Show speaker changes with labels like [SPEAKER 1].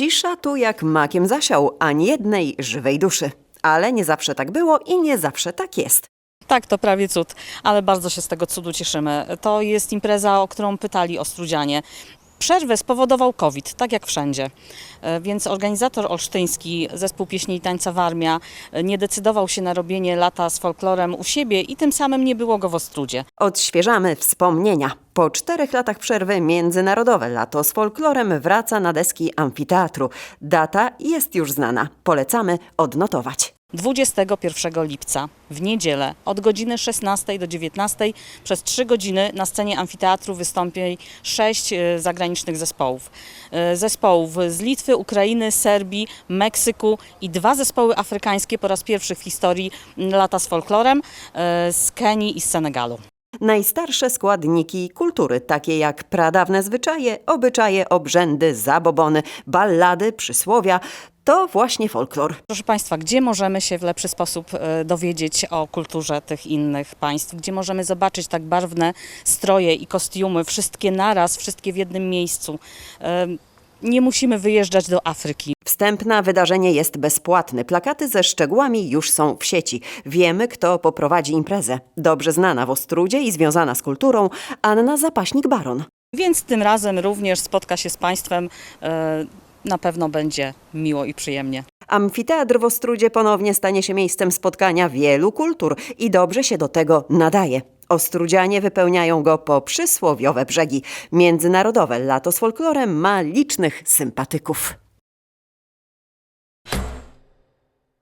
[SPEAKER 1] Cisza tu jak makiem zasiał, ani jednej żywej duszy. Ale nie zawsze tak było i nie zawsze tak jest.
[SPEAKER 2] Tak, to prawie cud, ale bardzo się z tego cudu cieszymy. To jest impreza, o którą pytali Ostrudzianie. Przerwę spowodował COVID, tak jak wszędzie. E, Więc organizator olsztyński, zespół pieśni i tańca Warmia, e, nie decydował się na robienie lata z folklorem u siebie i tym samym nie było go w Ostrudzie.
[SPEAKER 1] Odświeżamy wspomnienia. Po czterech latach przerwy międzynarodowe lato z folklorem wraca na deski amfiteatru. Data jest już znana. Polecamy odnotować.
[SPEAKER 2] 21 lipca w niedzielę od godziny 16 do 19 przez 3 godziny na scenie amfiteatru wystąpi sześć e, zagranicznych zespołów. E, Zespołów z Litwy, Ukrainy, Serbii, Meksyku i dwa zespoły afrykańskie po raz pierwszy w historii lata z folklorem e, z Kenii i z Senegalu.
[SPEAKER 1] Najstarsze składniki kultury, takie jak pradawne zwyczaje, obyczaje, obrzędy, zabobony, ballady, przysłowia, to właśnie folklor.
[SPEAKER 2] Proszę Państwa, gdzie możemy się w lepszy sposób e, dowiedzieć o kulturze tych innych państw? Gdzie możemy zobaczyć tak barwne stroje i kostiumy, wszystkie naraz, wszystkie w jednym miejscu? E, Nie musimy wyjeżdżać do Afryki.
[SPEAKER 1] Wstęp na wydarzenie jest bezpłatny. Plakaty ze szczegółami już są w sieci. Wiemy, kto poprowadzi imprezę. Dobrze znana w Ostrudzie i związana z kulturą Anna Zapaśnik-Baron.
[SPEAKER 2] Więc tym razem również spotka się z Państwem. Na pewno będzie miło i przyjemnie.
[SPEAKER 1] Amfiteatr w Ostrudzie ponownie stanie się miejscem spotkania wielu kultur i dobrze się do tego nadaje. Ostrudzianie wypełniają go po przysłowiowe brzegi. Międzynarodowe lato z folklorem ma licznych sympatyków.